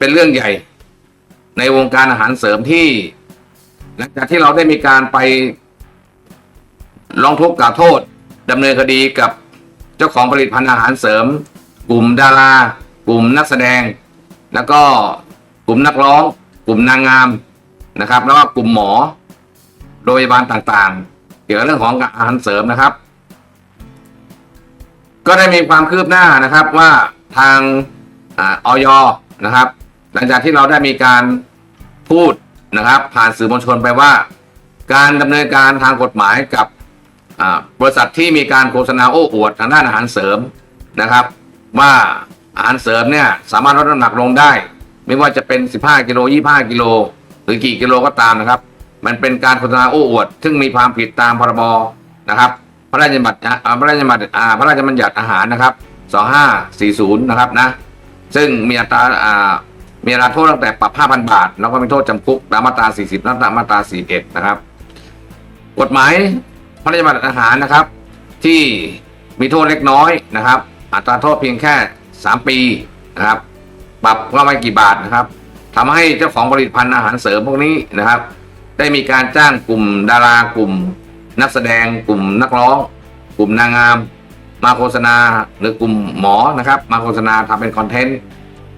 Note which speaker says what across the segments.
Speaker 1: เป็นเรื่องใหญ่ ในวงการอาหารเสริมที่ หลังจากที่เราได้มีการไปร้องทุกข์กล่าวโทษดำเนินคดีกับเจ้าของผลิตภัณฑ์อาหารเสริม กลุ่มดารา กลุ่มนักแสดง แล้วก็กลุ่มนักร้อง กลุ่มนางงามนะครับ แล้วก็กลุ่มหมอโรงพยาบาลต่างๆ เกี่ยวกับเรื่องของอาหารเสริมนะครับ ก็ได้มีความคืบหน้านะครับว่าทางอาออยนะครับ หลังจากที่เราได้มีการพูดนะครับ ผ่านสื่อมวลชนไปว่า การดำเนินการทางกฎหมายกับบริษัทที่มีการโฆษณาโอ้อวดทางด้านอาหารเสริมนะครับ ว่าอาหารเสริมเนี่ยสามารถลดน้ำหนักลงได้ ไม่ว่าจะเป็น 15 กิโล 25 กิโล หรือกี่กิโลก็ตามนะครับ มันเป็นการโฆษณาโอ้อวด ซึ่งมีความผิดตามพรบนะครับพระราชบัญญัติพระราชบัญญัติพระราชบัญญัติอาหารนะครับ 2540 นะครับนะซึ่งมีอัตรา มีอัตราโทษตั้งแต่ปรับ 5,000 บาท แล้วก็มีโทษจำคุกตามมาตรา 40และตามมาตรา 41 นะครับ กฎหมายพระราชบัญญัติอาหารนะครับ ที่มีโทษเล็กน้อยนะครับ อัตราโทษเพียงแค่ 3 ปีนะครับ ปรับก็ไม่กี่บาทนะครับทำให้เจ้าของผลิตภัณฑ์อาหารเสริมพวกนี้นะครับ ได้มีการจ้างกลุ่มดารากลุ่ม นักแสดงกลุ่มนักร้อง กลุ่มนางงาม มาโฆษณาหรือกลุ่มหมอนะครับ มาโฆษณาทำเป็นคอนเทนต์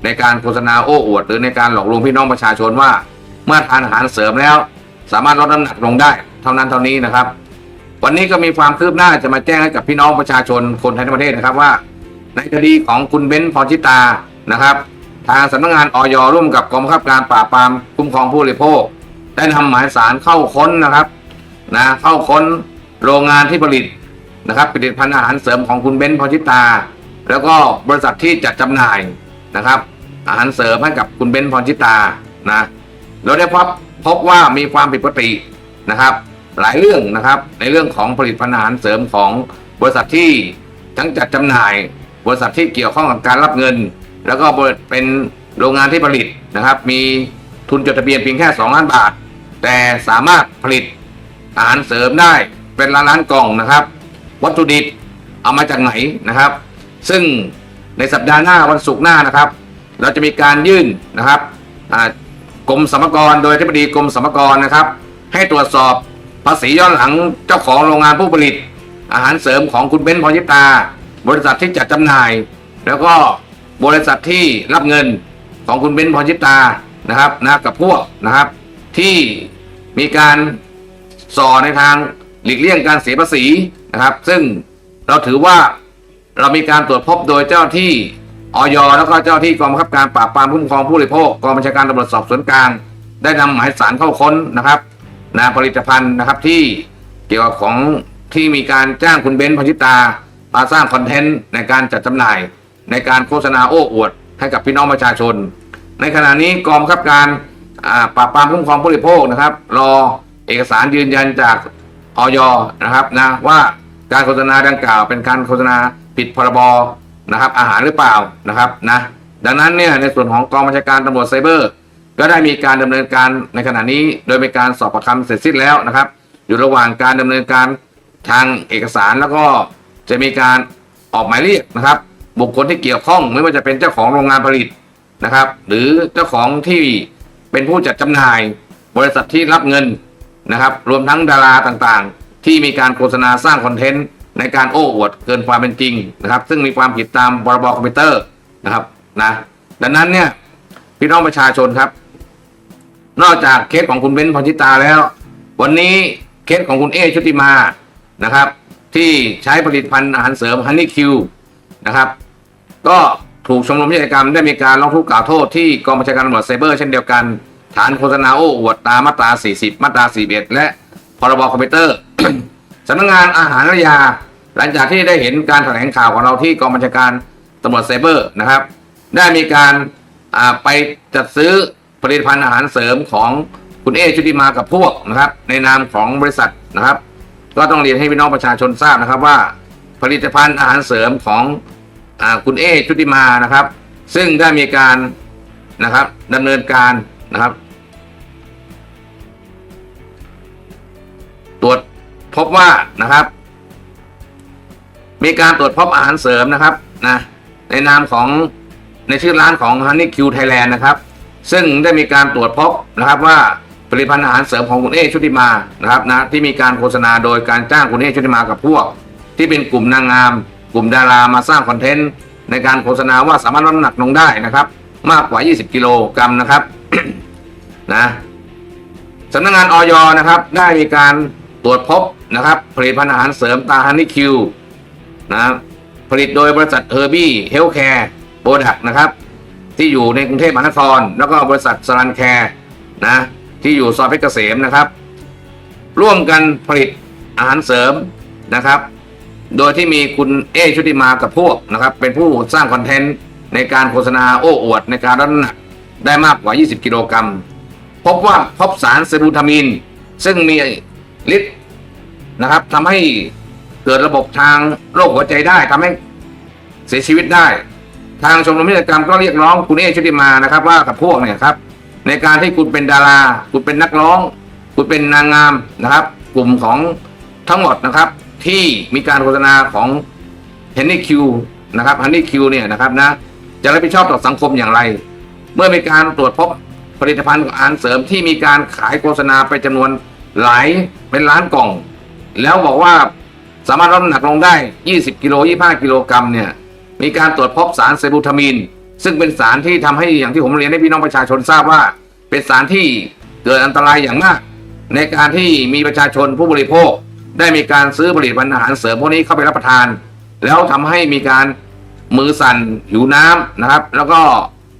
Speaker 1: ในการโฆษณาโอ้อวด หรือในการหลอกลวงพี่น้องประชาชนว่า เมื่อทานอาหารเสริมแล้ว สามารถลดน้ำหนักลงได้ เท่านั้นเท่านี้นะครับ วันนี้ก็มีความคืบหน้าจะมาแจ้งให้กับพี่น้องประชาชนคนไทยทั้งประเทศนะครับว่า ในคดีของคุณเบ้นพรชิตานะครับ ทางสำนักงานออยร่วมกับกองบังคับการปราบปรามคุ้มครองผู้บริโภคได้นำหมายสารเข้าค้นนะครับนะเข้าค้นโรงงานที่ผลิตนะครับผลิตภัณฑ์อาหารเสริมของคุณเบ้นพรชิตา แล้วก็บริษัทที่จัดจำหน่ายนะครับ อาหารเสริมให้กับคุณเบ้นพรชิตานะเราได้พบพบว่ามีความผิดปกตินะครับ หลายเรื่องนะครับในเรื่องของผลิตภัณฑ์อาหารเสริมของบริษัทที่ทั้งจัดจำหน่าย บริษัทที่เกี่ยวข้องกับการรับเงิน แล้วก็เป็นโรงงานที่ผลิตนะครับ มีทุนจดทะเบียนเพียงแค่ 2 ล้านบาท แต่สามารถผลิตอาหารเสริมได้เป็นล้านล้านกล่องนะครับ วัตถุดิบเอามาจากไหนนะครับ ซึ่งในสัปดาห์หน้าวันศุกร์หน้านะครับ เราจะมีการยื่นนะครับกรมสรรพากรโดยที่บดีกรมสรรพากรนะครับ ให้ตรวจสอบภาษีย้อนหลังเจ้าของโรงงานผู้ผลิต อาหารเสริมของคุณเบนพรยิตา บริษัทที่จัดจำหน่าย แล้วก็บริษัทที่รับเงินของคุณเบนพรยิตานะครับนะกับพวกนะครับ ที่มีการส่อในทางหลีกเลี่ยงการเสียภาษีนะครับ ซึ่งเราถือว่าเรามีการตรวจพบโดยเจ้าที่ ออยแล้วก็เจ้าที่กองบังคับการปราบปรามคุ้มครองผู้บริโภคกองบัญชาการตำรวจสอบสวนกลาง ได้นำหมายสารเข้าค้นนะครับนะผลิตภัณฑ์นะครับที่เกี่ยวกับของที่มีการจ้างคุณเบ้นพรชิตามาสร้างคอนเทนต์ในการจัดจำหน่าย ในการโฆษณาโอ้อวด ให้กับพี่น้องประชาชน ในขณะนี้กองบังคับการปราบปรามคุ้มครองผู้บริโภคนะครับ รอเอกสารยืนยันจากออยนะครับนะว่าการโฆษณาดังกล่าวเป็นการโฆษณาผิดพรบ นะครับ อาหารหรือเปล่านะครับนะดังนั้นเนี่ยในส่วนของกองบัญชาการตำรวจไซเบอร์ ก็ได้มีการดำเนินการในขณะนี้โดยมีการสอบปากคำเสร็จสิ้นแล้วนะครับ อยู่ระหว่างการดำเนินการทางเอกสารแล้วก็จะมีการออกหมายเรียกนะครับ บุคคลที่เกี่ยวข้องไม่ว่าจะเป็นเจ้าของโรงงานผลิตนะครับ หรือเจ้าของที่เป็นผู้จัดจำหน่าย บริษัทที่รับเงินนะครับ รวมทั้งดาราต่างๆ ที่มีการโฆษณาสร้างคอนเทนต์ ในการโอ้อวดเกินความเป็นจริงนะครับ ซึ่งมีความผิดตามพรบคอมพิวเตอร์นะครับนะดังนั้นเนี่ยพี่น้องประชาชนครับ นอกจากเคสของคุณเบ้นพรชิตาแล้ว วันนี้เคสของคุณเอชุติมานะครับ ที่ใช้ผลิตภัณฑ์อาหารเสริมฮันนี่คิวนะครับ ก็ถูกชมรมนิติกรรมได้มีการร้องทุกข์กล่าวโทษที่กองบัญชาการตำรวจไซเบอร์เช่นเดียวกัน ฐานโฆษณาโอ้อวดตามมาตรา 40 มาตรา 41 และพรบคอมพิวเตอร์ สำนักงานอาหารและยา หลังจากที่ได้เห็นการแถลงข่าวของเราที่กองบัญชาการตำรวจไซเบอร์นะครับ ได้มีการไปจัดซื้อผลิตภัณฑ์อาหารเสริมของคุณเอชุติมากับพวกนะครับ ในนามของบริษัทนะครับ ก็ต้องเรียนให้พี่น้องประชาชนทราบนะครับว่า ผลิตภัณฑ์อาหารเสริมของอคุณเอชุติมานะครับ ซึ่งได้มีการนะครับดำเนินการนะครับ ตรวจ พบว่านะครับ มีการตรวจพบอาหารเสริมนะครับนะในนามของในชื่อร้านของ Honey Q Thailand นะครับ ซึ่งได้มีการตรวจพบนะครับว่าผลิตภัณฑ์อาหารเสริมของคุณเอชุติมานะครับนะที่มีการโฆษณาโดยการจ้างคุณเอชุติมากับพวก ที่เป็นกลุ่มนางงาม กลุ่มดารามาสร้างคอนเทนต์ในการโฆษณาว่าสามารถลดน้ำหนักลงได้นะครับ มากกว่า 20 กิโลกรัมนะครับนะสำนักงานออยนะครับ ได้มีการตรวจพบ นะครับ ผลิตภัณฑ์อาหารเสริมตาฮันนี่คิวนะครับผลิตโดยบริษัทเฮอร์บี้เฮลท์แคร์โปรดักนะครับ ที่อยู่ในกรุงเทพมหานคร แล้วก็บริษัทสรันแคร์นะที่อยู่ซอยเพชรเกษมนะครับ ร่วมกันผลิตอาหารเสริมนะครับ โดยที่มีคุณเอชุติมากับพวกนะครับ เป็นผู้สร้างคอนเทนต์ในการโฆษณาโอ้อวดในการลดน้ำหนักได้มากกว่า 20 กิโลกรัม พบว่าพบสารเซบูทามิน ซึ่งมีฤทธิ์ นะครับทำให้เกิดระบบทางโรคหัวใจได้ทำให้เสียชีวิตได้ ทางชมรมนิติกรรมก็เรียกร้องคุณเอชุติมานะครับ ว่ากับพวกเนี่ยครับ ในการที่คุณเป็นดารา คุณเป็นนักร้อง คุณเป็นนางงามนะครับ กลุ่มของทั้งหมดนะครับ ที่มีการโฆษณาของ h e n n y Q นะครับ h e n n y Q เนี่ยนะครับนะจะรับผิดชอบต่อสังคมอย่างไร เมื่อมีการตรวจพบผลิตภัณฑ์อาหารเสริมที่มีการขายโฆษณาไปจำนวนหลายเป็นล้านกล่อง แล้วบอกว่าสามารถลดน้ำหนักลงได้ 20 กิโล 25 กิโลกรัมเนี่ย มีการตรวจพบสารไซบูทามีนซึ่งเป็นสารที่ทำให้อย่างที่ผมเรียนให้พี่น้องประชาชนทราบว่า เป็นสารที่เกิดอันตรายอย่างมาก ในการที่มีประชาชนผู้บริโภค ได้มีการซื้อผลิตภัณฑ์อาหารเสริมพวกนี้เข้าไปรับประทาน แล้วทำให้มีการมือสั่นหิวน้ำนะครับ แล้วก็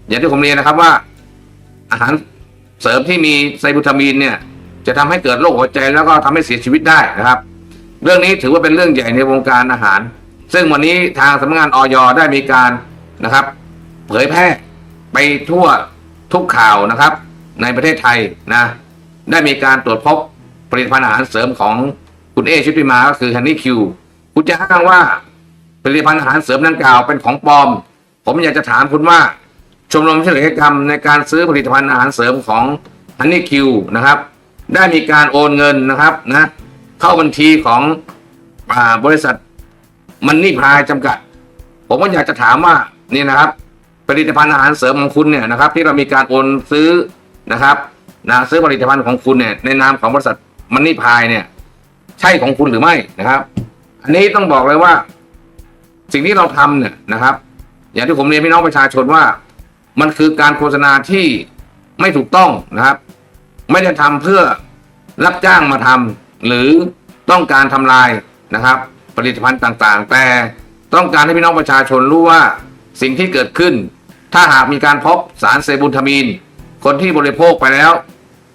Speaker 1: อย่างที่ผมเรียนนะครับว่า อาหารเสริมที่มีไซบูทามีนเนี่ย จะทำให้เกิดโรคหัวใจแล้วก็ทำให้เสียชีวิตได้นะครับ เรื่องนี้ถือว่าเป็นเรื่องใหญ่ในวงการอาหาร ซึ่งวันนี้ทางสำนักงานออยได้มีการนะครับ เผยแพร่ไปทั่วทุกข่าวนะครับ ในประเทศไทยนะได้มีการตรวจพบผลิตภัณฑ์อาหารเสริมของคุณเอชุติมาก็คือฮันนี่คิวคุณจะอ้างว่าผลิตภัณฑ์อาหารเสริมดังกล่าวเป็นของปลอม ผมอยากจะถามคุณว่าชมรมเฉลิมกรรมในการซื้อผลิตภัณฑ์อาหารเสริมของฮันนี่คิวนะครับ ได้มีการโอนเงินนะครับนะเข้าบัญชีของอบริษัทมันนี่พายจำกัด ผมก็อยากจะถามว่านี่นะครับ ผลิตภัณฑ์อาหารเสริมของคุณเนี่ยนะครับ ที่เรามีการโอนซื้อนะครับนะซื้อผลิตภัณฑ์ของคุณเนี่ยในนามของบริษัทมันนี่พายเนี่ย ใช่ของคุณหรือไม่นะครับ อันนี้ต้องบอกเลยว่า สิ่งที่เราทำเนี่ยนะครับ อย่างที่ผมเรียนพี่น้องประชาชนว่า มันคือการโฆษณาที่ไม่ถูกต้องนะครับ ไม่ได้ทำเพื่อรับจ้างมาทำหรือต้องการทำลายนะครับ ผลิตภัณฑ์ต่างๆ แต่ต้องการให้พี่น้องประชาชนรู้ว่าสิ่งที่เกิดขึ้น ถ้าหากมีการพบสารเซบูทามีน คนที่บริโภคไปแล้ว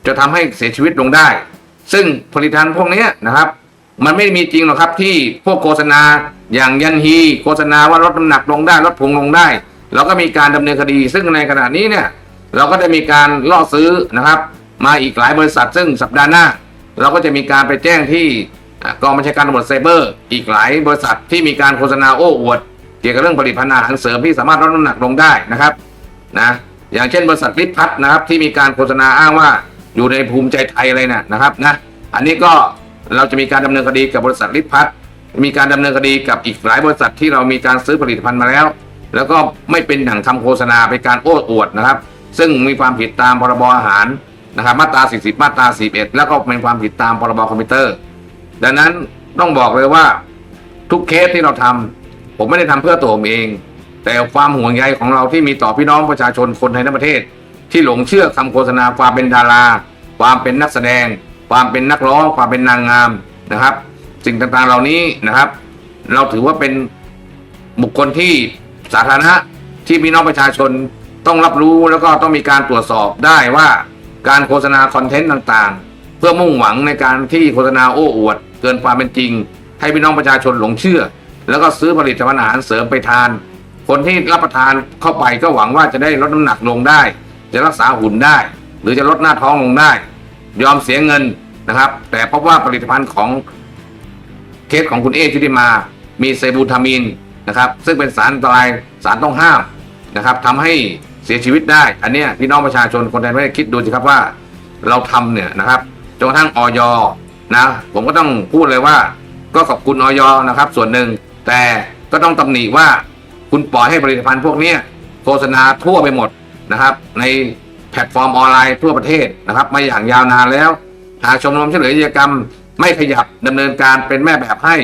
Speaker 1: จะทำให้เสียชีวิตลงได้ ซึ่งผลิตภัณฑ์พวกนี้นะครับ มันไม่มีจริงหรอกครับที่พวกโฆษณาอย่างยันฮีโฆษณาว่าลดน้ำหนักลงได้ลดพุงลงได้เราก็มีการดำเนินคดี ซึ่งในขณะนี้เนี่ยเราก็ได้มีการล่อซื้อนะครับ มาอีกหลายบริษัท ซึ่งสัปดาห์หน้า เราก็จะมีการไปแจ้งที่กองบัญชาการตำรวจไซเบอร์ อีกหลายบริษัทที่มีการโฆษณาโอ้อวด เกี่ยวกับเรื่องผลิตภัณฑ์อาหารเสริมที่สามารถลดน้ำหนักลงได้นะครับนะอย่างเช่นบริษัทลิปพัทนะครับที่มีการโฆษณาอ้างว่าอยู่ในภูมิใจไทยอะไรเนี่ยนะครับนะอันนี้ก็เราจะมีการดำเนินคดีกับบริษัทลิปพัทมีการดำเนินคดีกับอีกหลายบริษัทที่เรามีการซื้อผลิตภัณฑ์มาแล้ว แล้วก็ไม่เป็นหนังทำโฆษณาเป็นการโอ้อวดนะครับ ซึ่งมีความผิดตามพรบอาหาร นะครับมาตรา 40 มาตรา 41 แล้วก็เป็นความผิดตามพรบคอมพิวเตอร์ ดังนั้นต้องบอกเลยว่าทุกเคสที่เราทำผมไม่ได้ทำเพื่อตัวผมเอง แต่ความห่วงใยของเราที่มีต่อพี่น้องประชาชนคนไทยทั้งประเทศ ที่หลงเชื่อคำโฆษณาความเป็นดารา ความเป็นนักแสดง ความเป็นนักร้อง ความเป็นนางงามนะครับ สิ่งต่างๆเหล่านี้นะครับ เราถือว่าเป็นบุคคลที่สาธารณะที่พี่น้องประชาชนต้องรับรู้แล้วก็ต้องมีการตรวจสอบได้ว่า การโฆษณาคอนเทนต์ต่างๆ เพื่อมุ่งหวังในการที่โฆษณาโอ้อวด เกินความเป็นจริง ให้พี่น้องประชาชนหลงเชื่อ แล้วก็ซื้อผลิตภัณฑ์อาหารเสริมไปทาน คนที่รับประทานเข้าไปก็หวังว่าจะได้ลดน้ำหนักลงได้ จะรักษาหุ่นได้ หรือจะลดหน้าท้องลงได้ ยอมเสียเงินนะครับ แต่พบว่าผลิตภัณฑ์ของเคสของคุณเอชุติมา มีไซบูทามีนนะครับ ซึ่งเป็นสารอันตรายสารต้องห้ามนะครับทำให้ เสียชีวิตได้ อันเนี้ยพี่น้องประชาชนคนไทยไม่ได้คิดดูสิครับว่าเราทำเนี่ยนะครับจนกระทั่งออยนะผมก็ต้องพูดเลยว่า ก็ขอบคุณออยนะครับ ส่วนหนึ่งแต่ก็ต้องตำหนิว่าคุณปล่อยให้ผลิตภัณฑ์พวกนี้โฆษณาทั่วไปหมดนะครับ ในแพลตฟอร์มออนไลน์ทั่วประเทศนะครับ มาอย่างยาวนานแล้วหากชมรมช่วยเหลืออาชญากรรม ไม่ขยับดำเนินการเป็นแม่แบบให้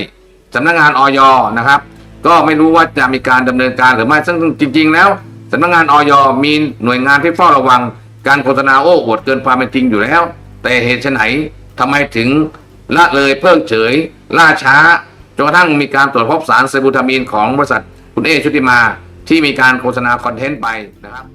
Speaker 1: สำนักงานออยนะครับ ก็ไม่รู้ว่าจะมีการดำเนินการหรือไม่ซึ่งจริง ๆ แล้ว สำนักงานออยมีหน่วยงานที่เฝ้าระวัง การโฆษณาโอ้อวดเกินความเป็นจริงอยู่แล้ว แต่เหตุไฉนทำไมถึงละเลยเพิกเฉย ล่าช้าจนกระทั่งมีการตรวจพบสารไซบูทามีนของบริษัทคุณเอชุติมาที่มีการโฆษณาคอนเทนต์ไปนะครับ